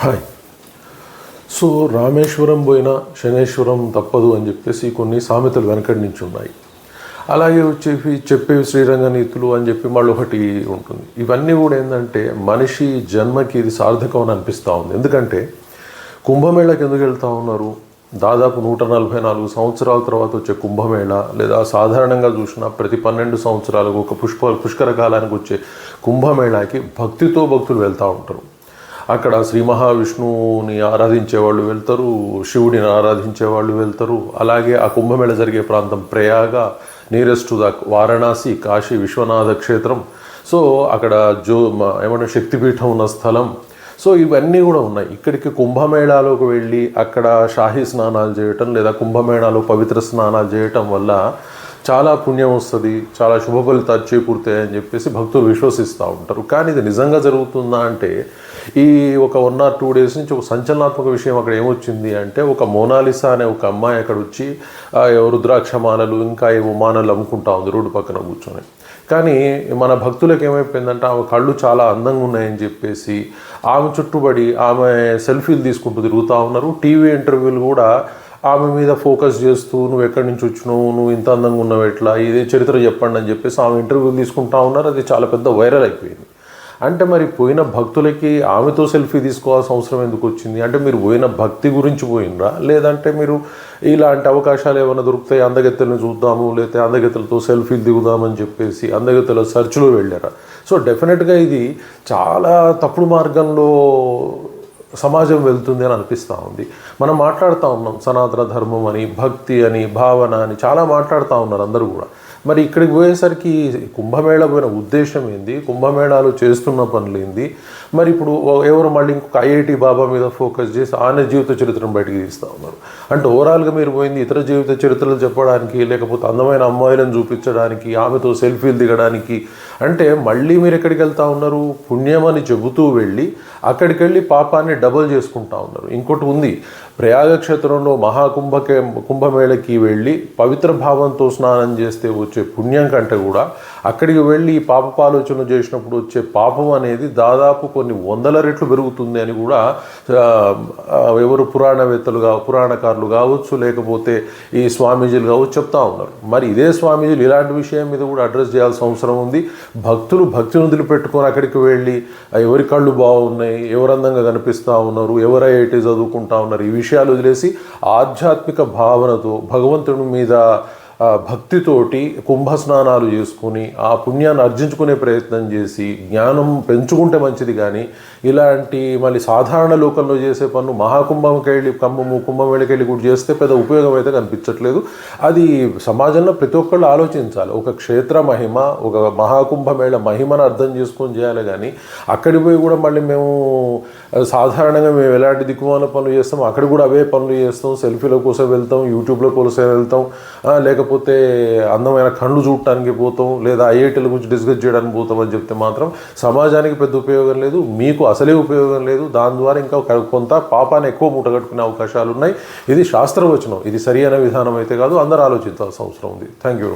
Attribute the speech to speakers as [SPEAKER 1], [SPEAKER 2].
[SPEAKER 1] Hi. So Rameswaram పోయినా శనేశ్వరం తప్పదు అని చెప్పేసి కొన్ని సామెతలు వెనకడి నుంచి ఉన్నాయి. అలాగే వచ్చేసి చెప్పేవి శ్రీరంగ నీతులు అని చెప్పి మళ్ళీ ఒకటి ఉంటుంది. ఇవన్నీ కూడా ఏంటంటే మనిషి జన్మకి ఇది సార్థకం అని అనిపిస్తూ ఉంది. ఎందుకంటే కుంభమేళకి ఎందుకు వెళ్తూ ఉన్నారు? దాదాపు నూట నలభై నాలుగు సంవత్సరాల తర్వాత వచ్చే కుంభమేళ లేదా సాధారణంగా చూసిన ప్రతి పన్నెండు సంవత్సరాలకు ఒక పుష్ప పుష్కర కాలానికి వచ్చే కుంభమేళాకి భక్తితో భక్తులు వెళ్తూ ఉంటారు. అక్కడ శ్రీ మహావిష్ణువుని ఆరాధించే వాళ్ళు వెళ్తారు శివుడిని ఆరాధించే వాళ్ళు వెళ్తారు. అలాగే ఆ కుంభమేళ జరిగే ప్రాంతం ప్రయాగ నీరెస్ట్ ద వారణాసి కాశీ విశ్వనాథ క్షేత్రం. సో అక్కడ జో ఏమంటే శక్తిపీఠం ఉన్న స్థలం. సో ఇవన్నీ కూడా ఉన్నాయి. ఇక్కడికి కుంభమేళాలోకి వెళ్ళి అక్కడ షాహీ స్నానాలు చేయటం లేదా కుంభమేళాలో పవిత్ర స్నానాలు చేయటం వల్ల చాలా పుణ్యం వస్తుంది చాలా శుభ ఫలితాలు చేకూరుతాయని చెప్పేసి భక్తులు విశ్వసిస్తూ ఉంటారు. కానీ ఇది నిజంగా జరుగుతుందా అంటే ఈ ఒక వన్ ఆర్ టూ డేస్ నుంచి ఒక సంచలనాత్మక విషయం అక్కడ ఏమొచ్చింది అంటే ఒక మోనాలిసా అనే ఒక అమ్మాయి అక్కడ వచ్చి రుద్రాక్ష మాలలు ఇంకా ఏవో మానలు అమ్ముకుంటా ఉంది రోడ్డు పక్కన కూర్చొని. కానీ మన భక్తులకు ఏమైపోయిందంటే ఆమె కళ్ళు చాలా అందంగా ఉన్నాయని చెప్పేసి ఆమె చుట్టుబడి ఆమె సెల్ఫీలు తీసుకుంటూ తిరుగుతూ ఉన్నారు. టీవీ ఇంటర్వ్యూలు కూడా ఆమె మీద ఫోకస్ చేస్తూ నువ్వు ఎక్కడి నుంచి వచ్చినావు? నువ్వు ఇంత అందంగా ఉన్నావు ఎట్లా? ఇదే చరిత్ర చెప్పండి అని చెప్పేసి ఆమె ఇంటర్వ్యూలు తీసుకుంటా ఉన్నారు. అది చాలా పెద్ద వైరల్ అయిపోయింది. అంటే మరి పోయిన భక్తులకి ఆమెతో సెల్ఫీ తీసుకోవాల్సిన అవసరం ఎందుకు వచ్చింది? అంటే మీరు పోయిన భక్తి గురించి పోయినరా లేదంటే మీరు ఇలాంటి అవకాశాలు ఏమైనా దొరుకుతాయి? అందగత్తెలను చూద్దాము లేకపోతే అందగత్తెలతో సెల్ఫీలు దిగుదామని చెప్పేసి అందగత్తెల సర్చ్లో వెళ్ళారా? సో డెఫినెట్గా ఇది చాలా తప్పుడు మార్గంలో సమాజం వెళ్తుంది అని అనిపిస్తూ ఉంది. మనం మాట్లాడుతూ ఉన్నాం సనాతన ధర్మం అని భక్తి అని భావన అని చాలా మాట్లాడుతూ ఉన్నారు అందరూ కూడా. మరి ఇక్కడికి పోయేసరికి కుంభమేళ పోయిన ఉద్దేశం ఏంది? కుంభమేళాలు చేస్తున్న పనులు ఏంది? మరి ఇప్పుడు ఎవరు మళ్ళీ ఇంకొక ఐఐటి బాబా మీద ఫోకస్ చేసి ఆయన జీవిత చరిత్రను బయటికి తీస్తూ ఉన్నారు. అంటే ఓవరాల్గా మీరు పోయింది ఇతర జీవిత చరిత్రలు చెప్పడానికి లేకపోతే అందమైన అమ్మాయిలను చూపించడానికి ఆమెతో సెల్ఫీలు దిగడానికి. అంటే మళ్ళీ మీరు ఎక్కడికి వెళ్తా ఉన్నారు? పుణ్యం అని చెబుతూ వెళ్ళి అక్కడికి వెళ్ళి పాపాన్ని డబల్ చేసుకుంటా ఉన్నారు. ఇంకోటి ఉంది. ప్రయాగ క్షేత్రంలో మహాకుంభకే కుంభమేళకి వెళ్ళి పవిత్ర భావంతో స్నానం చేస్తే వచ్చే పుణ్యం కంటే కూడా అక్కడికి వెళ్ళి ఈ పాప ఆలోచన చేసినప్పుడు వచ్చే పాపం అనేది దాదాపు కొన్ని వందల రెట్లు పెరుగుతుంది అని కూడా ఎవరు పురాణవేత్తలుగా పురాణకారులు కావచ్చు లేకపోతే ఈ స్వామీజీలు కావచ్చు చెప్తా ఉన్నారు. మరి ఇదే స్వామీజీలు ఇలాంటి విషయం మీద కూడా అడ్రస్ చేయాల్సిన అవసరం ఉంది. భక్తులు భక్తిని వదిలిపెట్టుకొని అక్కడికి వెళ్ళి ఎవరి కళ్ళు బాగున్నాయి ఎవరు అందంగా కనిపిస్తూ ఉన్నారు ఎవరు ఐఐటి చదువుకుంటా ఉన్నారు ఈ విషయాలు వదిలేసి ఆధ్యాత్మిక భావనతో భగవంతుడి మీద భక్తితోటి కుంభ స్నానాలు చేసుకుని ఆ పుణ్యాన్ని అర్జించుకునే ప్రయత్నం చేసి జ్ఞానం పెంచుకుంటే మంచిది కానీ ఇలాంటి మళ్ళీ సాధారణ లోకంలో చేసే పనులు మహాకుంభంకి వెళ్ళి కుంభము కుంభమేళకి వెళ్ళి కూడా చేస్తే పెద్ద ఉపయోగం అయితే కనిపించట్లేదు. అది సమాజంలో ప్రతి ఒక్కళ్ళు ఆలోచించాలి. ఒక క్షేత్ర మహిమ ఒక మహాకుంభమేళ మహిమను అర్థం చేసుకొని చేయాలి కానీ అక్కడికి పోయి కూడా మళ్ళీ మేము సాధారణంగా మేము ఎలాంటి దిక్కుమాల పనులు చేస్తాం అక్కడ కూడా అవే పనులు చేస్తాం. సెల్ఫీల కోసం వెళ్తాం యూట్యూబ్లో కోసం వెళ్తాం. లేకపోతే లేకపోతే అందమైన కళ్ళు చూడటానికి పోతాం లేదా ఐఐటీల గురించి డిస్కస్ చేయడానికి పోతాం అని చెప్తే మాత్రం సమాజానికి పెద్ద ఉపయోగం లేదు మీకు అసలే ఉపయోగం లేదు. దాని ద్వారా ఇంకా కొంత పాపాన్ని ఎక్కువ మూటగట్టుకునే అవకాశాలు ఉన్నాయి. ఇది శాస్త్రవచనం ఇది సరి అయిన విధానం అయితే కాదు. అందరూ ఆలోచించాల్సిన అవసరం ఉంది. Thank you